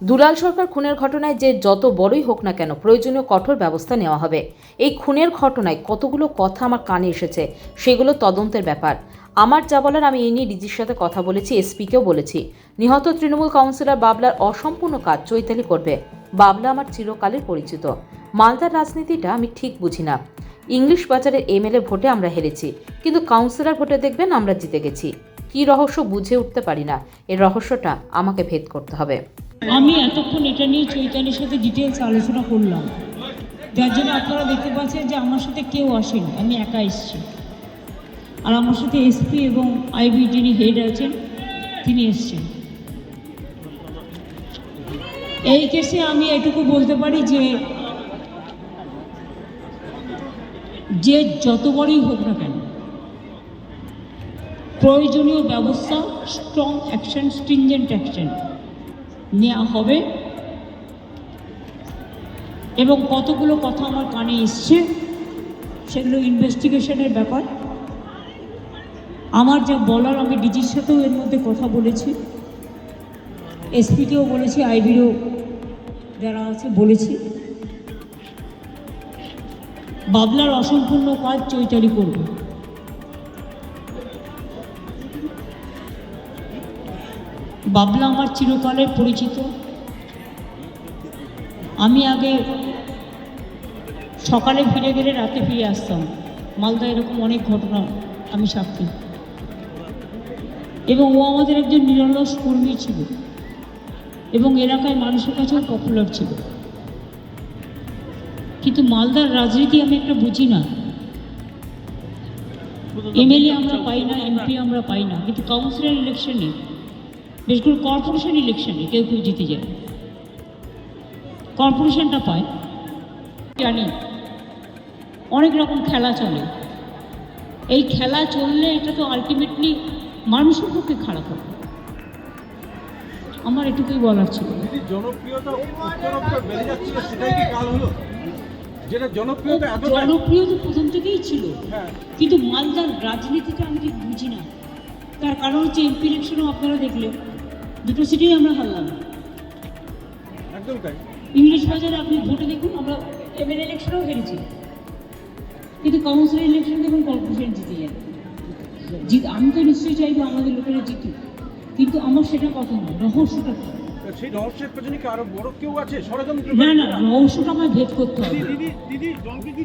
দুলাল সরকার খুনের ঘটনায় যে যত বড়ই হোক না কেন প্রয়োজনীয় কঠোর ব্যবস্থা নেওয়া হবে। এই খুনের ঘটনায় কতগুলো কথা আমার কানে এসেছে, সেগুলো তদন্তের ব্যাপার। আমার যা বলার আমি এই নিয়ে ডিজির সাথে কথা বলেছি, এসপিকেও বলেছি। নিহত তৃণমূল কাউন্সিলর বাবলার অসম্পূর্ণ কাজ চৈতালি করবে। বাবলা আমার চিরকালের পরিচিত। মালদার রাজনীতিটা আমি ঠিক বুঝি না। ইংলিশ বাজারের এমএলএ ভোটে আমরা হেরেছি, কিন্তু কাউন্সিলর ভোটে দেখবেন আমরা জিতে গেছি। কী রহস্য বুঝে উঠতে পারি না, এর রহস্যটা আমাকে ভেদ করতে হবে। আমি এতক্ষণ এটা নিয়ে চৈতালির সাথে ডিটেলস আলোচনা করলাম। যার জন্য আপনারা দেখতে পাচ্ছেন যে আমার সাথে কেউ আসেনি, আমি একা এসেছি। আর আমার সাথে এসপি এবং আইবি যিনি হেড আছেন, তিনি এসছেন। এই কেসে আমি এটুকু বলতে পারি যে যে যত বড়ই হোক না কেন, প্রয়োজনীয় ব্যবস্থা স্ট্রং অ্যাকশন স্ট্রিনজেন্ট অ্যাকশন নেওয়া হবে। এবং কতগুলো কথা আমার কানে এসছে, সেগুলো ইনভেস্টিগেশনের ব্যাপার। আমার যা বলার, আমি ডিজির সাথেও এর মধ্যে কথা বলেছি। এসপিকেও বলেছি, আইবিরও যারা আছে বলেছি। বাবলার অসম্পূর্ণ কাজ চৈতালি করবে। বাবলা আমার চিরকালের পরিচিত। আমি আগে সকালে ফিরে গেলে রাতে ফিরে আসতাম। মালদা এরকম অনেক ঘটনা আমি সাক্ষী। এবং ও আমাদের একজন নিরলস কর্মী ছিল। এবং এলাকায় মানুষের কাছেও পপুলার ছিল। কিন্তু মালদার রাজনীতি আমি একটা বুঝি না। এমএলএ আমরা পাই না এমপি আমরা পাই না। কিন্তু কাউন্সিলর ইলেকশনে বিশেষ করে কর্পোরেশন ইলেকশনে কেউ কেউ জিতে যায়। কর্পোরেশনটা পায়। জানি অনেক রকম খেলা চলে। এই খেলা চললে এটা তো আলটিমেটলি মানুষের পক্ষে খারাপ হবে। আমার এটুকুই বলার ছিল। জনপ্রিয় তো প্রথম থেকেই ছিল। হ্যাঁ। কিন্তু মালদার রাজনীতিটা আমি ঠিক বুঝি না। তার কারণ হচ্ছে এমপি ইলেকশনও আপনারা দেখলেন। দুটো সিটেই আমরা হারলাম। একদম তাই। ইংলিশ বাজারে আপনি ভোটে দেখুন আমরা এমএলএ ইলেকশনেও হেরেছি। কিন্তু কাউন্সিলর ইলেকশন এবং কর্পোরেশন জিতে যায়। জিত আমি তো নিশ্চয়ই চাইব আমাদের লোকেরা জিতুক। কিন্তু আমার সেটা কথা নয় রহস্যটা? সেই রহস্যের পেছনে কি আরও বড় কেউ আছে? ষড়যন্ত্র না না রহস্যটা আমায় ভেদ করতে হবে। দিদি দিদি দিদি জলকে কি